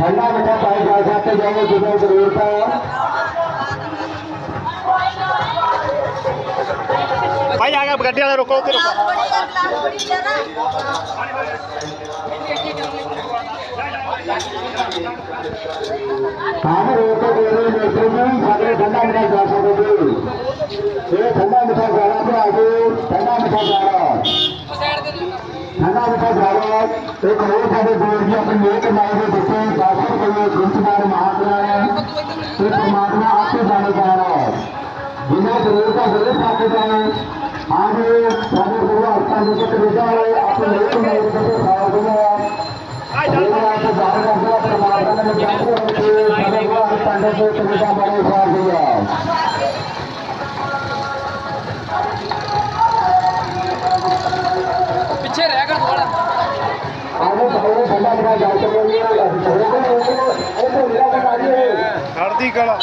ਠੰਡਾ ਮਿੱਠਾ ਪਾਈ ਜਾ ਸਕਦੇ ਜਾਓ ਜਦੋਂ ਜ਼ਰੂਰਤ ਹੈ। ਭਾਈ ਆ ਗਿਆ ਗੱਡੀ ਵਾਲਾ ਰੁਕੋ ਸਾਡੇ ਠੰਡਾ ਮਿੱਠਾ ਸਕਦੇ ਜੀ ਇਹ ਠੰਡਾ ਮਿੱਠਾ ਗਾਣਾ ਤੇ ਆ ਗਏ ਠੰਡਾ ਮਿੱਠਾ ਇੱਕ ਹੋਰ ਸਾਡੇ ਦੋਸਤ ਜੀ ਆਪਣੀ ਨੇਕ ਕਮਾਈ ਦੇ ਦਿੱਤੇ 10 ਰੁਪਏ ਗੁੰਚਦਾਰ ਮਹਾਤਮਾ ਤੇ ਪਰਮਾਤਮਾ ਆਪੇ ਜਾਣੇ ਜਾਣਾ ਜਿਨ੍ਹਾਂ ਜ਼ਰੂਰਤ ਹੈ ਜ਼ਰੂਰ ਪਾਕੇ ਜਾਣਾ ਆਗੇ ਸਾਡੇ ਗੁਰੂ ਹਸਤਾਂ ਦੇ ਕੈਨੇਡਾ ਵਾਲੇ ਆਪਣੀ ਮਿਹਨਤ ਕਮਾਈ ਦੇ ਦਿੱਤੇ ਸਾਥ ਦਿੰਦੇ ਪਰਮਾਤਮਾ ਨੇ ਜਾਣਦੇ ਹੋ ਕਿ ਸਾਡੇ ਗੁਰੂ ਹਸਤਾਂ ਦੇ ਕੈਨੇਡਾ ਬੜੇ ਸਾਥ ਦਿੰਦੇ ਖੜਦੀ ਕਲਾ।